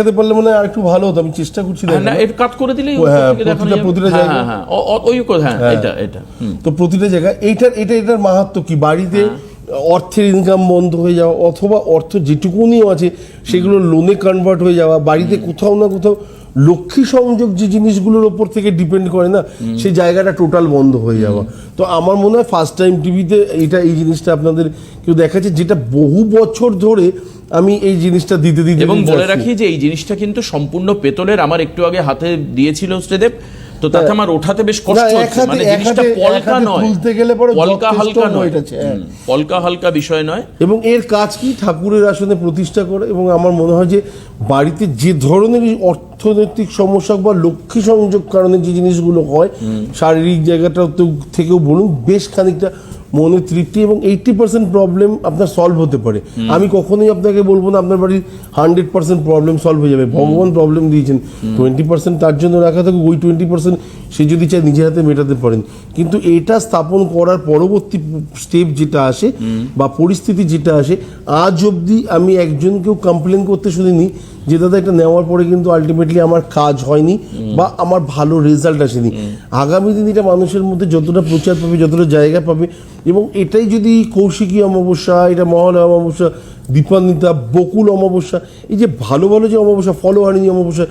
দেখাতে পারলে মনে হয় একটু ভালো হতো আমি চেষ্টা করছি হ্যাঁ, না এটা কাট করে দিলেই হ্যাঁ, প্রতিটা-। প্রতিটা হ্যাঁ, জায়গায়। ওই হ্যাঁ, এটা এটা তো প্রতিটা জায়গায় এইটার এটা এটার মাহাত্ম কি? বাড়িতে অর্থের ইনকাম বন্ধ হয়ে যাওয়া অথবা অর্থ যেটুকুনিও আছে সেগুলো লোনে কনভার্ট হয়ে যাওয়া বাড়িতে কোথাও না কোথাও লক্ষ্মী সংযোগ যে জিনিসগুলোর ওপর থেকে ডিপেন্ড করে না সেই জায়গাটা টোটাল বন্ধ হয়ে যাওয়া। তো আমার মনে হয় ফার্স্ট টাইম টিভিতে এটা এই জিনিসটা আপনাদের কেউ দেখাচ্ছে যেটা বহু বছর ধরে আমি এই জিনিসটা দিতে দিতে এবং বলে রাখি যে এই জিনিসটা কিন্তু সম্পূর্ণ পেতলের আমার একটু আগে হাতে দিয়েছিল শ্রীদেব। তো তাতে আমার ওঠাতে বেশ কষ্ট হচ্ছে। মানে জিনিসটা পলকা নয়। তুলতে গেলে পরে পলকা হালকা নয়। হ্যাঁ। পলকা হালকা বিষয় নয়। এবং এর কাজ কি? ঠাকুরের আসনে প্রতিষ্ঠা করে এবং আমার মনে হয় যে বাড়িতে যে ধরনের অর্থনৈতিক সমস্যা বা লক্ষ্মী সংযোগ কারণে যে জিনিসগুলো হয় শারীরিক জায়গাটা থেকেও বলুন বেশ খানিকটা মনের তৃপ্তি এবং এইটটি পার্সেন্ট প্রবলেম আপনার সলভ হতে পারে। আমি কখনোই আপনাকে বলব না আপনার বাড়ির হান্ড্রেড পার্সেন্ট প্রবলেম সলভ হয়ে যাবে। ভগবান প্রবলেম দিয়েছেন। টোয়েন্টি পার্সেন্ট তার জন্য রাখা থাকুক ওই টোয়েন্টি পার্সেন্ট সে যদি চায় নিজের হাতে মেটাতে পারেন। কিন্তু এটা স্থাপন করার পরবর্তী স্টেপ যেটা আসে বা পরিস্থিতি যেটা আসে আজ অবধি আমি একজনকেও কমপ্লেন করতে শুনিনি যে দাদা এটা নেওয়ার পরে কিন্তু আলটিমেটলি আমার কাজ হয়নি বা আমার ভালো রেজাল্ট আসেনি। আগামী দিন এটা মানুষের মধ্যে যতটা প্রচার পাবে যতটা জায়গা পাবে এবং এটাই যদি কৌশিকী অমাবস্যা, এটা মহান অমাবস্যা, দীপান্বিতা, বকুল অমাবস্যা, এই যে ভালো ভালো যে অমাবস্যা ফলোহানি অমাবস্যা